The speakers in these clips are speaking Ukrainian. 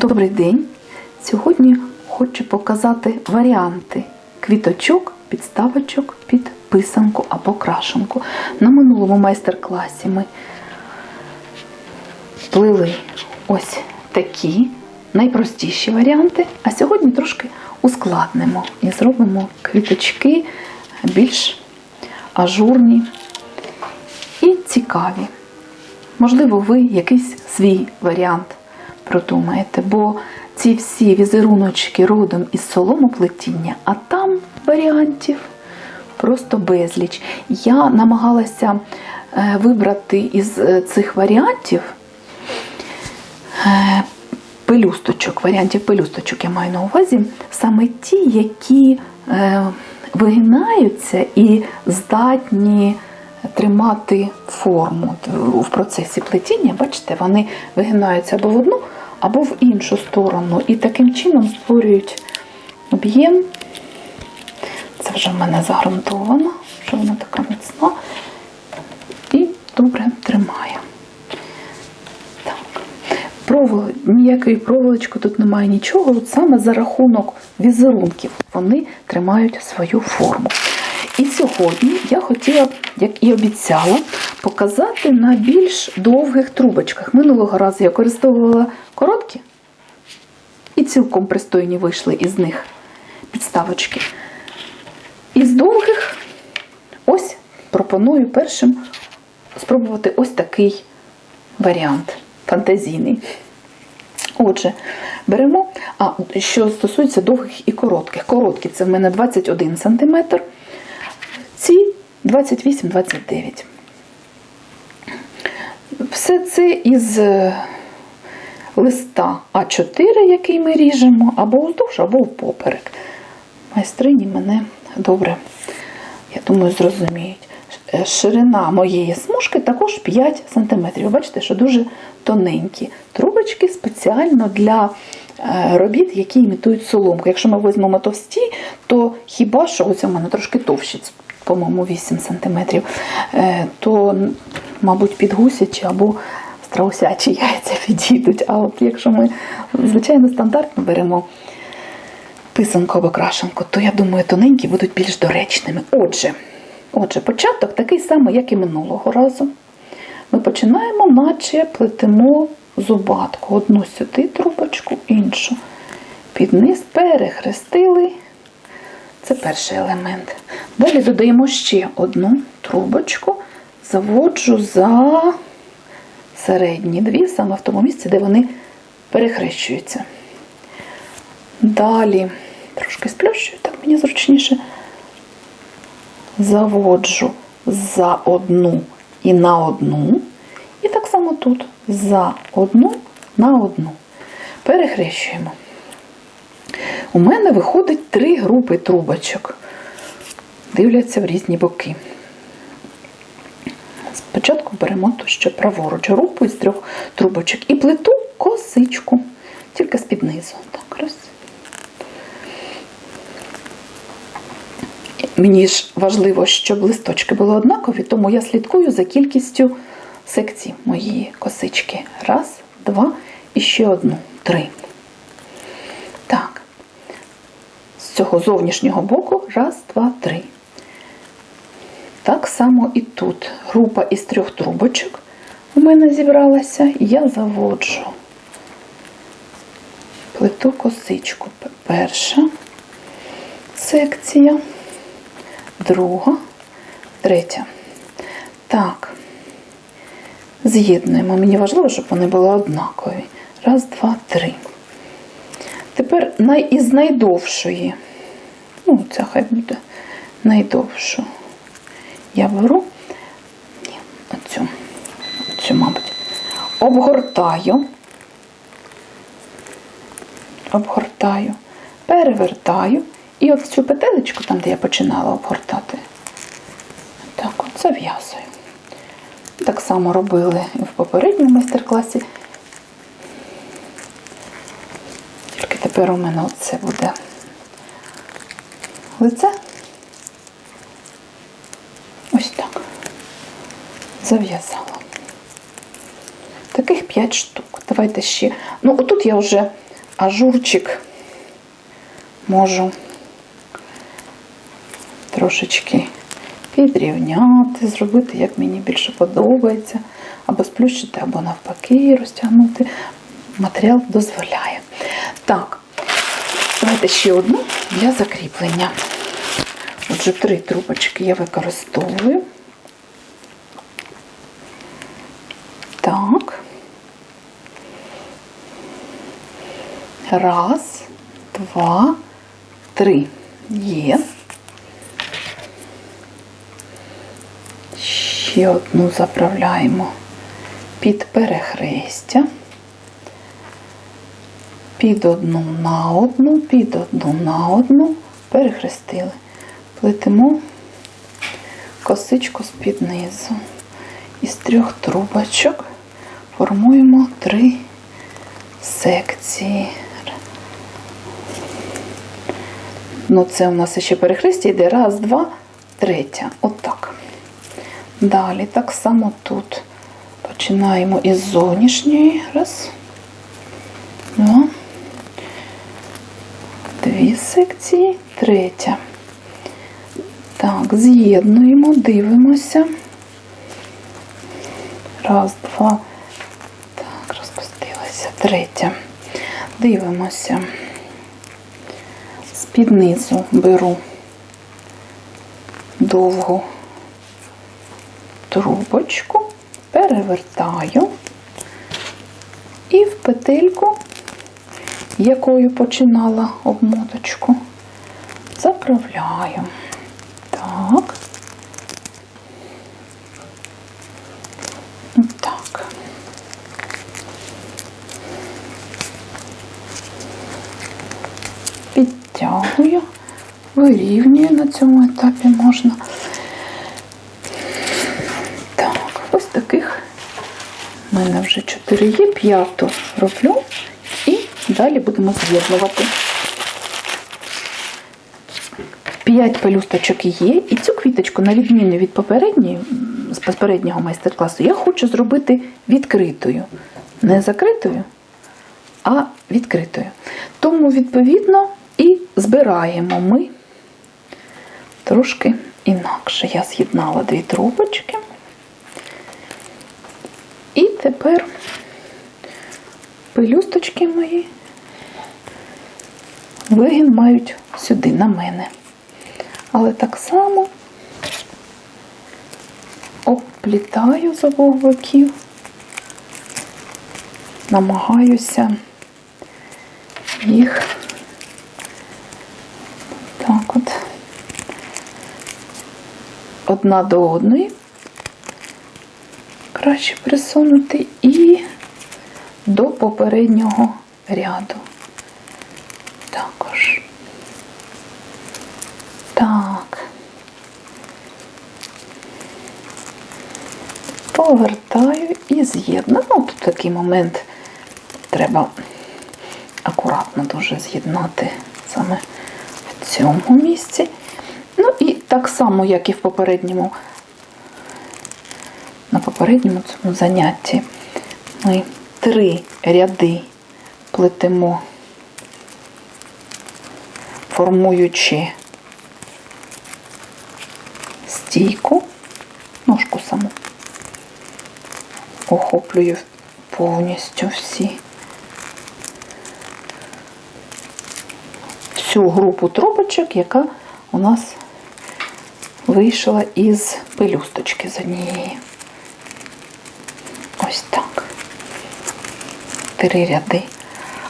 Добрий день! Сьогодні хочу показати варіанти квіточок, підставочок під писанку або крашенку. На минулому майстер-класі ми плели ось такі найпростіші варіанти, а сьогодні трошки ускладнимо і зробимо квіточки більш ажурні і цікаві. Можливо, ви якийсь свій варіант продумаєте, бо ці всі візеруночки родом із соломоплетіння, а там варіантів просто безліч. Я намагалася е, вибрати із е, цих варіантів е, пелюсточок, варіантів пелюсточок я маю на увазі, саме ті, які вигинаються і здатні тримати форму в процесі плетіння. Бачите, вони вигинаються або в одну, або в іншу сторону. І таким чином створюють об'єм. Це вже в мене загрунтовано, що вона така міцна і добре тримає. Ніякої проволочки тут немає нічого. От саме за рахунок візерунків вони тримають свою форму. І сьогодні я хотіла, як і обіцяла, показати на більш довгих трубочках. Минулого разу я використовувала короткі, і цілком пристойні вийшли із них підставочки. Із довгих ось пропоную першим спробувати ось такий варіант фантазійний. Отже, беремо, а що стосується довгих і коротких. Короткі це в мене 21 см, ці 28-29. Все це із е, листа А4, який ми ріжемо, або уздовж, або впоперек. Майстрині мене добре, я думаю, зрозуміють. Е, Ширина моєї смужки також 5 см. Бачите, що дуже тоненькі. Трубочки спеціально для е, робіт, які імітують соломку. Якщо ми візьмемо товсті, то хіба що ось у мене трошки товщі, по-моєму, 8 см, е, то, мабуть, під гусячі або страусячі яйця підійдуть. А от якщо ми, звичайно, стандартно беремо писанку або крашенку, то я думаю, тоненькі будуть більш доречними. Отже, отже, початок такий самий, як і минулого разу. Ми починаємо, наче плетемо зубатку. Одну сюди трубочку, іншу під низ, перехрестили. Це перший елемент. Далі додаємо ще одну трубочку, заводжу за середні дві, саме в тому місці, де вони перехрещуються. Далі трошки сплющую, так мені зручніше. Заводжу за одну і на одну. І так само тут за одну на одну. Перехрещуємо. У мене виходить три групи трубочок. Дивляться в різні боки. Спочатку беремо ту, що праворуч групу із трьох трубочок і плиту косичку, тільки з-під низу. Так, раз. Мені ж важливо, щоб листочки були однакові, тому я слідкую за кількістю секцій моєї косички. Раз, два і ще одну. Три. Так. З цього зовнішнього боку. Раз, два, три. Так само і тут. Група із трьох трубочок у мене зібралася, я заводжу плиту косичку. Перша секція друга, третя. Так, з'єднуємо. Мені важливо, щоб вони були однакові. Раз, два, три. Тепер най, із найдовшої, ну, ця хай буде найдовшу. Я беру оцю, оцю, мабуть, обгортаю, обгортаю, перевертаю. І от цю петелечку, там, де я починала обгортати, так от зав'язую. Так само робили і в попередньому майстер-класі. Тільки тепер у мене оце буде лице. Ось так. Зав'язала. Таких 5 штук. Давайте ще. Ну, отут я вже ажурчик можу трошечки підрівняти, зробити, як мені більше подобається, або сплющити, або навпаки розтягнути. Матеріал дозволяє. Давайте ще одну для закріплення. Отже, три трубочки я використовую. Так. Раз, два, три. Є. Ще одну заправляємо під перехрестя. Під одну на одну, під одну на одну, перехрестили. Плетемо косичку з-під низу. Із трьох трубочок формуємо три секції. Ну, це у нас ще перехрестя йде. Раз, два, третя. Отак. Далі так само тут починаємо із зовнішньої. Раз. Два. Секції. Третя. Так, з'єднуємо, дивимося. Раз, два. Так, розпустилася. Третя. Дивимося. З-під низу беру довгу трубочку, перевертаю і в петельку, якою починала обмоточку, заправляю. Так. Так. Підтягую, вирівнюю на цьому етапі можна. Так, ось таких в мене вже 4 є, п'яту роблю далі будемо з'єднувати. 5 пелюсточок є, і цю квіточку, на відміну від попередньої, з попереднього майстер-класу, я хочу зробити відкритою. Не закритою, а відкритою. Тому, відповідно, і збираємо ми трошки інакше. Я з'єднала дві трубочки. І тепер пелюсточки мої вигін мають сюди на мене. Але так само обплітаю з обох боків, намагаюся їх так от одна до одної краще присунути і до попереднього ряду. Також. Так. Повертаю і з'єдную. Ну, тут такий момент треба акуратно дуже з'єднати саме в цьому місці. Ну і так само, як і в попередньому, на попередньому цьому занятті, ми три ряди плетемо, формуючи стійку, ножку саму, охоплюю повністю всі. Всю групу трубочок, яка у нас вийшла із пелюсточки з однієї. Ось так. Три ряди.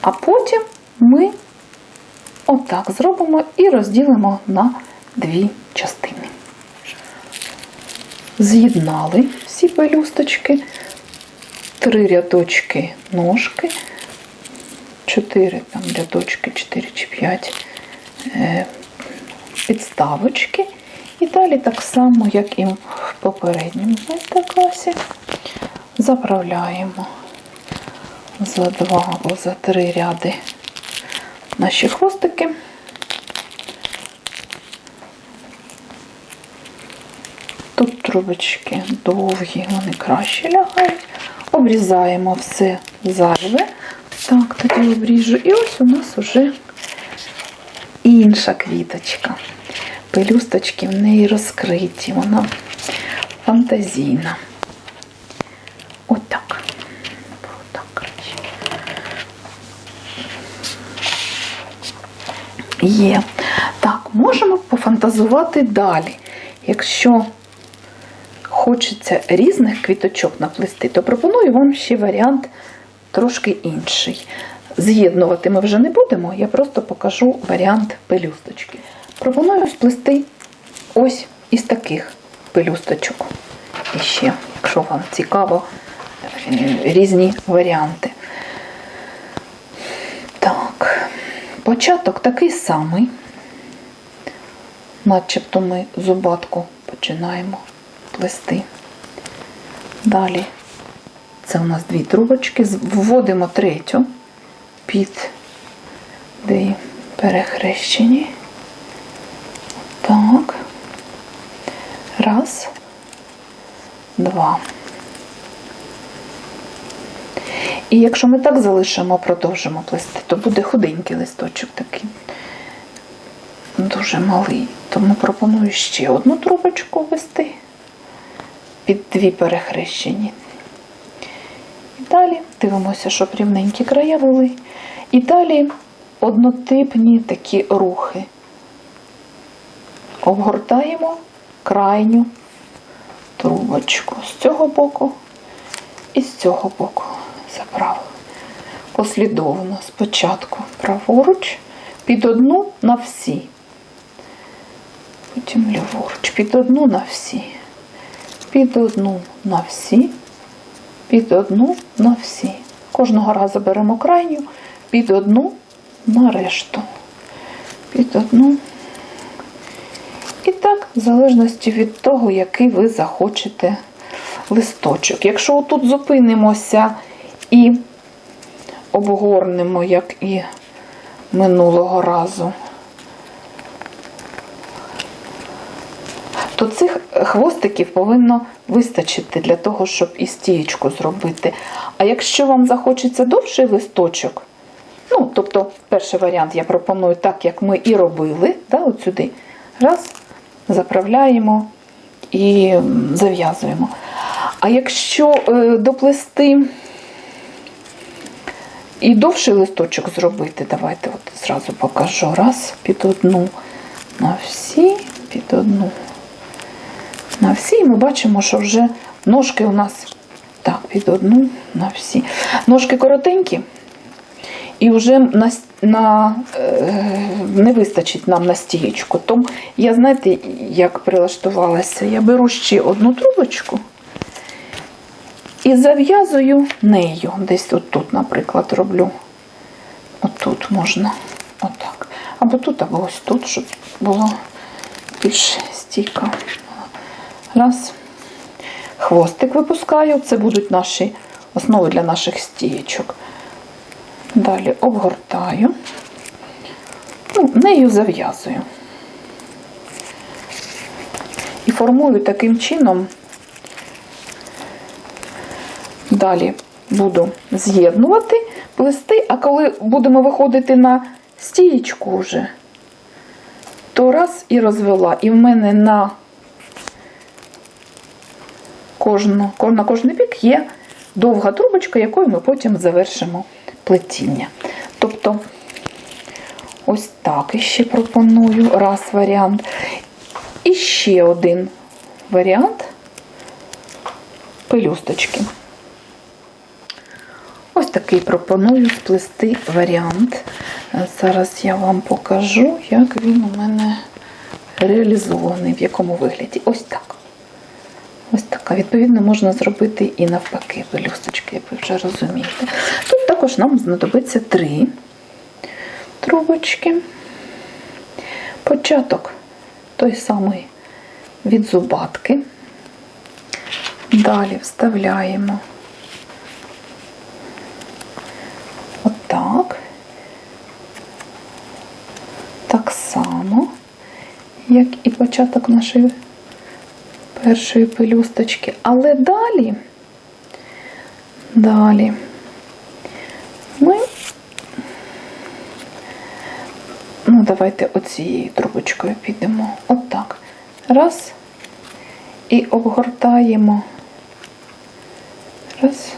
А потім ми отак зробимо і розділимо на дві частини. З'єднали всі пелюсточки, три рядочки ножки, чотири там рядочки, чотири чи п'ять е, підставочки. І далі так само, як і в попередньому майстер-класі, заправляємо за два або за три ряди наші хвостики. Тут трубочки довгі, вони краще лягають. Обрізаємо все зайве, так тоді обріжу. І ось у нас уже інша квіточка. Пелюсточки в неї розкриті, вона фантазійна. Отак. Отак, коротше. Є. Так, можемо пофантазувати далі. Якщо хочеться різних квіточок наплести, то пропоную вам ще варіант трошки інший. З'єднувати ми вже не будемо, я просто покажу варіант пелюсточки. Пропоную сплести ось із таких пелюсточок. І ще, якщо вам цікаво, е, різні варіанти. Так, початок такий самий. Начебто ми зубатку починаємо плести. Далі це у нас дві трубочки. Вводимо третю під дві перехрещені. Так. Раз, два. І якщо ми так залишимо, продовжимо плести, то буде худенький листочок такий. Дуже малий. Тому пропоную ще одну трубочку ввести під дві перехрещені. І далі дивимося, щоб рівненькі края були. І далі однотипні такі рухи. Обгортаємо крайню трубочку з цього боку і з цього боку заправили. Послідовно спочатку праворуч, під одну на всі. Потім ліворуч, під одну на всі. Під одну на всі. Під одну на всі. Кожного разу беремо крайню, під одну на решту. Під одну. І так, в залежності від того, який ви захочете листочок. Якщо отут зупинимося і обгорнемо, як і минулого разу, то цих хвостиків повинно вистачити для того, щоб і стієчку зробити. А якщо вам захочеться довший листочок, ну, тобто, перший варіант я пропоную так, як ми і робили, да, от сюди. Раз, заправляємо і зав'язуємо. А якщо е, доплести і довший листочок зробити, давайте от зразу покажу. Раз, під одну. На всі, під одну. На всі, і ми бачимо, що вже ножки у нас так, під одну на всі. Ножки коротенькі, і вже на, на, е, не вистачить нам на стієчку. Тому я, знаєте, як прилаштувалася, я беру ще одну трубочку і зав'язую нею. Десь от тут, наприклад, роблю. Отут можна. Отак. Або тут, або ось тут, щоб було більш стійко. Раз. Хвостик випускаю. Це будуть наші основи для наших стієчок. Далі обгортаю. Ну, нею зав'язую. І формую таким чином. Далі буду з'єднувати, плести, а коли будемо виходити на стієчку вже, то раз і розвела. І в мене на кожну, на кожний бік є довга трубочка, якою ми потім завершимо плетіння. Тобто, ось так іще пропоную раз варіант. І ще один варіант пелюсточки. Ось такий пропоную сплести варіант. Зараз я вам покажу, як він у мене реалізований, в якому вигляді. Ось так. Ось така. Відповідно, можна зробити і навпаки пелюсточки, як ви вже розумієте. Тут також нам знадобиться три трубочки. Початок той самий від зубатки. Далі вставляємо як і початок нашої першої пелюсточки. Але далі, далі ми, ну, давайте оцією трубочкою підемо. Отак. Раз. І обгортаємо. Раз.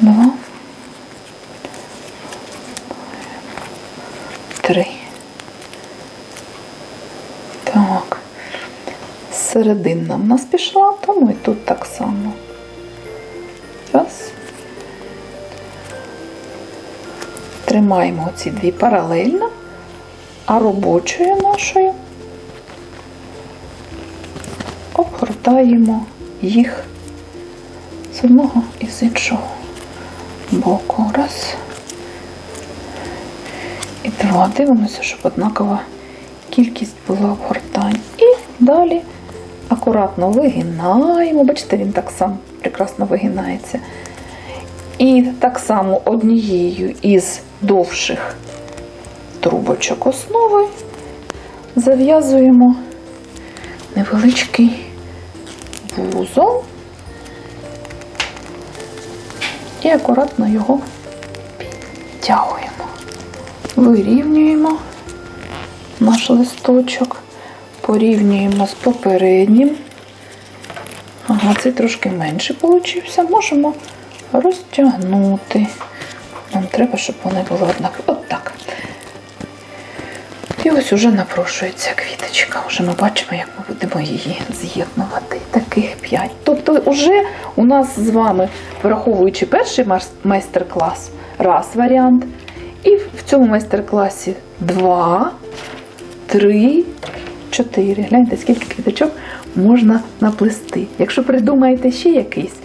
Два. Три. Так. Середина в нас пішла, тому і тут так само. Раз. Тримаємо ці дві паралельно, а робочою нашою обгортаємо їх з одного і з іншого боку. Раз. Два. Дивимося, щоб однакова кількість була обгортань. І далі акуратно вигинаємо. Бачите, він так само прекрасно вигинається. І так само однією із довших трубочок основи зав'язуємо невеличкий вузол і акуратно його підтягуємо. Вирівнюємо наш листочок, порівнюємо з попереднім. Ага, цей трошки менше получився. Можемо розтягнути. Нам треба, щоб вони були однакові. От так. І ось уже напрошується квіточка. Вже ми бачимо, як ми будемо її з'єднувати. Таких п'ять. Тобто, вже у нас з вами, враховуючи перший майстер-клас, раз варіант. І в цьому майстер-класі два, три, чотири. Гляньте, скільки квіточок можна наплести. Якщо придумаєте ще якийсь,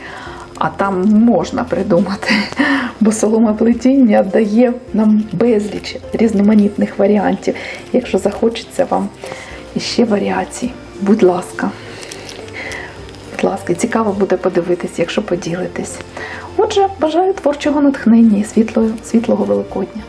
а там можна придумати, бо соломоплетіння дає нам безліч різноманітних варіантів. Якщо захочеться вам іще варіацій, будь ласка. Будь ласка, цікаво буде подивитись, якщо поділитесь. Отже, бажаю творчого натхнення і світлого, світлого Великодня.